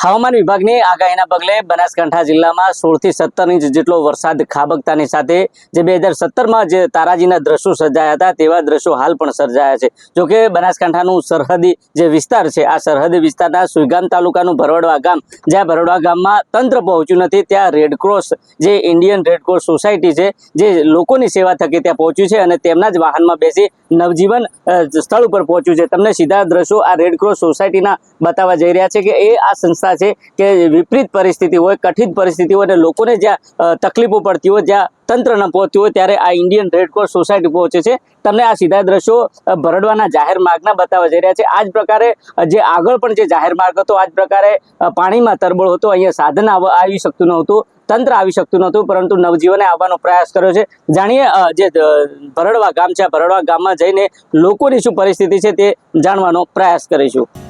હવામાન વિભાગની આગાહીના પગલે બનાસકાંઠા જિલ્લામાં સોળથી સત્તર ઇંચ જેટલો વરસાદ ખાબકતાની સાથે જે બે હજાર સત્તરમાં જે તારાજીના દ્રશ્યો સર્જાયા હતા તેવા દ્રશ્યો હાલ પણ સર્જાયા છે. જોકે બનાસકાંઠાનું સરહદી જે વિસ્તાર છે, આ સરહદી વિસ્તારના સુઈગામ તાલુકાનું ભરવડવા ગામ, જ્યાં ભરવડવા ગામમાં તંત્ર પહોંચ્યું નથી, ત્યાં રેડક્રોસ જે ઇન્ડિયન રેડક્રોસ સોસાયટી છે, જે લોકોની સેવા થકી ત્યાં પહોંચ્યું છે અને તેમના જ વાહનમાં બેસી નવજીવન સ્થળ ઉપર પહોંચ્યું છે. તમને સીધા દ્રશ્યો આ રેડક્રોસ સોસાયટીના બતાવવા જઈ રહ્યા છે કે એ આ સંસ્થા છે કે વિપરીત પરિસ્થિતિ હોય, કઠિન પરિસ્થિતિ હોય અને લોકોને જ્યાં તકલીફો પડતી હોય, જ્યાં તંત્ર ન પહોંચ્યું હોય, ત્યારે આ ઇન્ડિયન રેડક્રોસ સોસાયટી પહોંચે છે. તમને આ સીધા દ્રશ્યો ભરડવાના જાહેર માર્ગના બતાવવા જઈ રહ્યા છે. આ જ પ્રકારે જે આગળ પણ જે જાહેર માર્ગ હતો આ જ પ્રકારે પાણીમાં તરબળ હતો, અહીંયા સાધન આવી શકતું નહોતું તંત્ર આવી શકતું નહોતું પરંતુ નવજીવને આવવાનો પ્રયાસ કર્યો છે. જાણીએ જે ભરડવા ગામ છે ભરડવા ગામમાં જઈને લોકોની શું પરિસ્થિતિ છે તે જાણવાનો પ્રયાસ કરીશું.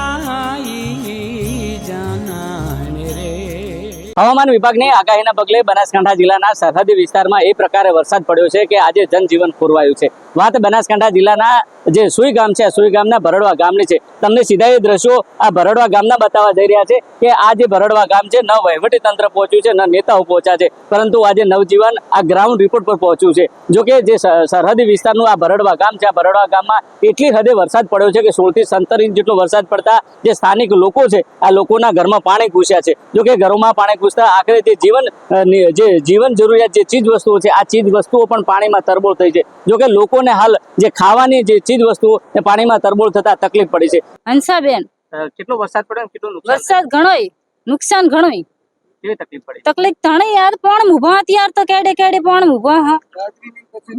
હવામાન વિભાગની આગાહીના પગલે બનાસકાંઠા જિલ્લાના સરહદી વિસ્તારમાં એ પ્રકારે વરસાદ પડ્યો છે કે આજે જનજીવન ખોરવાયું છે. વાત બનાસકાંઠા જિલ્લાના જે સુઈ ગામ છે સુઈ ગામના ભરડવા ગામની છે. તમને સીધા એ દ્રશ્યો આ ભરડવા ગામના બતાવવા જઈ રહ્યા છે કે આ જે ભરડવા ગામ છે, ન વહીવટી તંત્ર પહોંચ્યું છે, ન નેતાઓ પહોંચ્યા છે, પરંતુ આજે નવજીવન આ ગ્રાઉન્ડ રિપોર્ટ પર પહોંચ્યું છે. જો કે જે સરહદી વિસ્તારનું આ ભરડવા ગામ છે, આ ભરડવા ગામમાં એટલી હદે વરસાદ પડ્યો છે કે સોળથી સત્તર ઇંચ જેટલો વરસાદ પડતા જે સ્થાનિક લોકો છે, આ લોકોના ઘરમાં પાણી ઘૂસ્યા છે. જો કે ઘરોમાં પાણી ઘૂસતા આખરે જે જીવન જે જીવન જરૂરિયાત જે ચીજ વસ્તુઓ છે આ ચીજ વસ્તુઓ પણ પાણીમાં તરબોળ થઈ છે. જોકે લોકોને હાલ જે ખાવાની જે ચીજ વસ્તુઓ એ પાણીમાં તરબોળ થતા તકલીફ પડી છે. હંસાબેન કેટલો વરસાદ પડ્યો કેટલું વરસાદ ઘણોય નુકસાન ઘણોય. તકલીફ ઘણી યાર પણ ઊભા ત્યાર તો કેડે કેડે પણ ઊભા હા.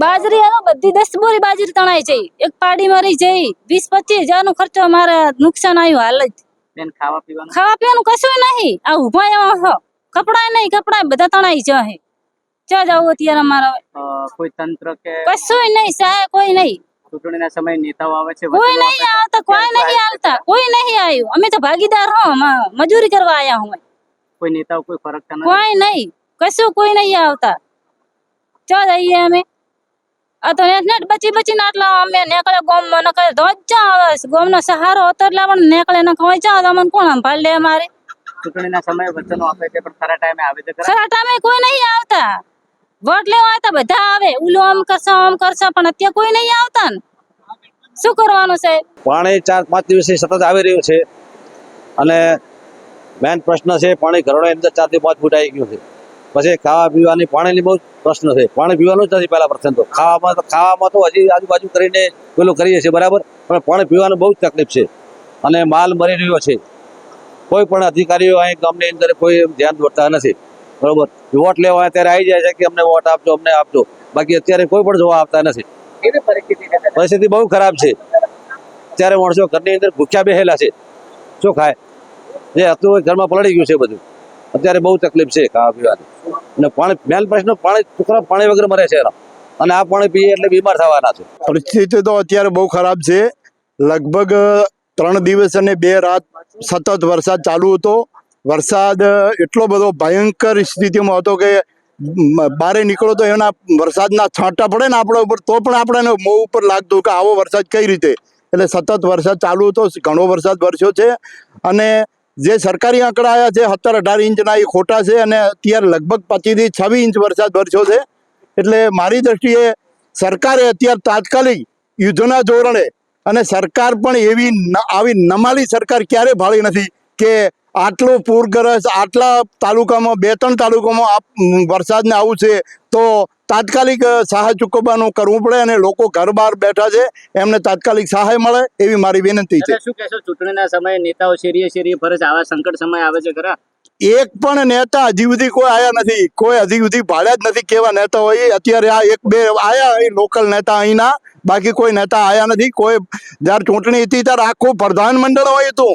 બાજરી આ બધી દસ બોરી બાજરી તણાઈ જઈ એક પાડી મરી જઈ વીસ પચીસ હજાર નો ખર્ચો અમારે નુકસાન આવ્યું હાલ જ. ખાવા પીવાનું? ખાવા પીવાનું કશું નહીં. આ ઊભા એવા હો. કપડા નહીં કપડા બધા તણાઈ જાય ચા જાવ અત્યારે અમારે કોઈ તંત્ર કે કશું નહીં સાહેબ કોઈ નહીં. ચૂંટણીના સમયે નેતાઓ આવે છે કોઈ નહીં આવતા કોઈ નહીં આવતા કોઈ નહીં આવ્યું. અમે તો ભાગીદાર હો મજૂરી કરવા આયા હું કોઈ નેતાઓ કોઈ ફરકતા કોઈ નહીં કશું કોઈ નહીં આવતા. ચો જઈએ અમે. આ તો નેટ બચી બચીને આટલા અમે નેકળે ગોમમાં નકળે ધોજા આવે છે. ગોમ સહારો હતો એટલે નેકળે ન ખવાય ચા તમને કોણ સંભાળ લે અમારે? ચૂંટણીના સમયે વચનો આપે છે પણ ખરા ટાઈમે આવે છે ખરા? ટાઈમે કોઈ નહીં આવતા. વોટ લેવા આવતા બધા આવે. ઉલો આમ કરશો આમ કરશો પણ અત્યારે કોઈ નહીં આવતા ને. શું કરવાનું છે? પાણી ચાર પાંચ દિવસથી સતત આવી રહ્યું છે. અને મેન પ્રશ્ન છે પાણી ઘરોની અંદર ચારથી પાંચ ફૂટ આવી ગયું છે. પછી ખાવા પીવાની પાણીની બહુ પ્રશ્ન છે. પાણી પીવાનું જ નથી પહેલા પ્રશ્ન તો. ખાવામાં તો ખાવામાં તો હજી આજુબાજુ કરીને પેલું કરીએ છીએ બરાબર? પણ પાણી પીવાનું બહુ જ તકલીફ છે. અને માલ મરી રહ્યો છે. કોઈ પણ અધિકારીઓ અહીં ગામની અંદર કોઈ ધ્યાન દોરતા નથી. બરોબર? વોટ લેવા અત્યારે આવી જાય છે કે અમને વોટ આપજો અમને આપજો. બાકી અત્યારે કોઈ પણ જોવા આપતા નથી. પરિસ્થિતિ બહુ ખરાબ છે. અત્યારે માણસો ઘરની અંદર ભૂખ્યા બેહેલા છે. શું ખાય. જે હતું એ ઘરમાં પલળી ગયું છે બધું. અત્યારે બહુ તકલીફ છે ખાવા પીવાની. અને પાણી મેન પ્રશ્ન પાણી છોકરા પાણી વગર મરે છે એના. અને આ પાણી પીએ એટલે બીમાર થવાના છે. પરિસ્થિતિ તો અત્યારે બહુ ખરાબ છે. લગભગ ત્રણ દિવસ અને બે રાત સતત વરસાદ ચાલુ હતો. વરસાદ એટલો બધો ભયંકર સ્થિતિમાં હતો કે બારે નીકળો તો એના વરસાદના છાંટા પડે ને આપણા ઉપર, તો પણ આપણને મોં ઉપર લાગતું કે આવો વરસાદ કઈ રીતે? એટલે સતત વરસાદ ચાલુ હતો, ઘણો વરસાદ વરસ્યો છે. અને જે સરકારી આંકડા આવ્યા છે, સત્તર અઢાર ઇંચના એ ખોટા છે અને અત્યારે લગભગ પચીસથી છવ્વીસ ઇંચ વરસાદ વરસ્યો છે. એટલે મારી દ્રષ્ટિએ સરકારે અત્યારે તાત્કાલિક યુદ્ધના ધોરણે અને સરકાર પણ એવી આવી નમાલી સરકાર ક્યારે ભાળી નથી કે આટલો પૂરગ્રસ્ત, આટલા તાલુકામાં, બે ત્રણ તાલુકામાં વરસાદને આવું છે, તો તાત્કાલિક સહાય ચૂકવવાનું કરવું પડે અને લોકો ઘર બહાર બેઠા છે, એમને તાત્કાલિક સહાય મળે એવી મારી વિનંતી છે. શું કહેશો, ચૂંટણીના સમયે નેતાઓ શેરીએ શેરીએ ફરે છે, આવા સંકટ સમય આવે છે ખરા? એક પણ નેતા હજી સુધી કોઈ આયા નથી. કોઈ હજી સુધી ભાડ્યા જ નથી કેવા નેતા હોય અત્યારે આ એક બે આયા એ લોકલ નેતા અહીંના. બાકી કોઈ નેતા આયા નથી. કોઈ જ્યારે ચૂંટણી હતી ત્યારે આખું પ્રધાનમંડળ હોય હતું.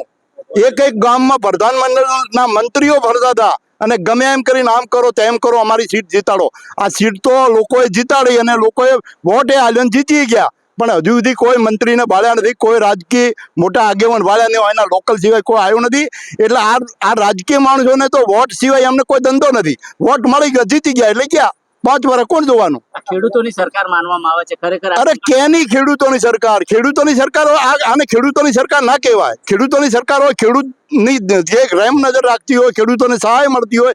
એક એક ગામમાં પ્રધાનમંડળના મંત્રીઓ ભરતા હતા. અને ગમે એમ કરીને આમ કરો તેમ કરો અમારી સીટ જીતાડો. આ સીટ તો લોકોએ જીતાડી અને લોકોએ વોટે આલ્યો જીતી ગયા. પણ હજુ સુધી કોઈ મંત્રીને બાળ્યા નથી કોઈ રાજકીય મોટા આગેવાન ભાળ્યા નહીં એના લોકલ સિવાય કોઈ આવ્યું નથી. એટલે આ આ રાજકીય માણસોને તો વોટ સિવાય એમને કોઈ ધંધો નથી. વોટ મળી ગયા જીતી ગયા એટલે ક્યાં? પાંચ વર્ષ કોણ જોવાનું? ખેડૂતોની સરકાર માનવામાં આવે છે ખરેખર અરે કેની ખેડૂતોની સરકાર? ખેડૂતોની સરકાર આને ખેડૂતોની સરકાર ના કહેવાય. ખેડૂતોની સરકાર હોય ખેડૂતની જે રેમ નજર રાખતી હોય ખેડૂતોને સહાય મળતી હોય.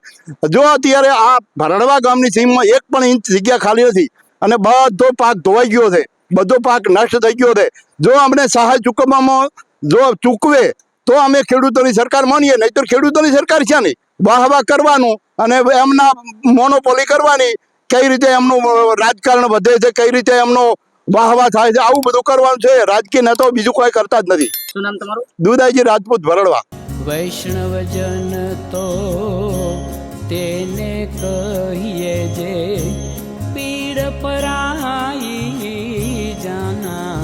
જો અત્યારે આ ભરડવા ગામની સીમમાં એક પણ ઇંચ જગ્યા ખાલી નથી અને બધો પાક ધોવાઈ ગયો છે. બધો પાક નષ્ટ થઈ ગયો છે. જો અમને સહાય ચૂકવવામાં જો ચૂકવે તો અમે ખેડૂતોની સરકાર માનીએ નહીં તો ખેડૂતોની સરકાર છે નહીં. વાહ વાહ કરવાનું અને એમના મોનોપોલી કરવાની કઈ રીતે એમનું રાજકારણ વધે છે કઈ રીતે એમનો વાહ વાહ થાય છે આવું બધું કરવાનું છે. રાજકીય નેતાઓ બીજું કોઈ કરતા જ નથી. દુદાજી દુદાઈજી રાજપૂત ભરડવા. વૈષ્ણવજન તો તેને કહીએ જે પીડ પરાઈ done. Uh,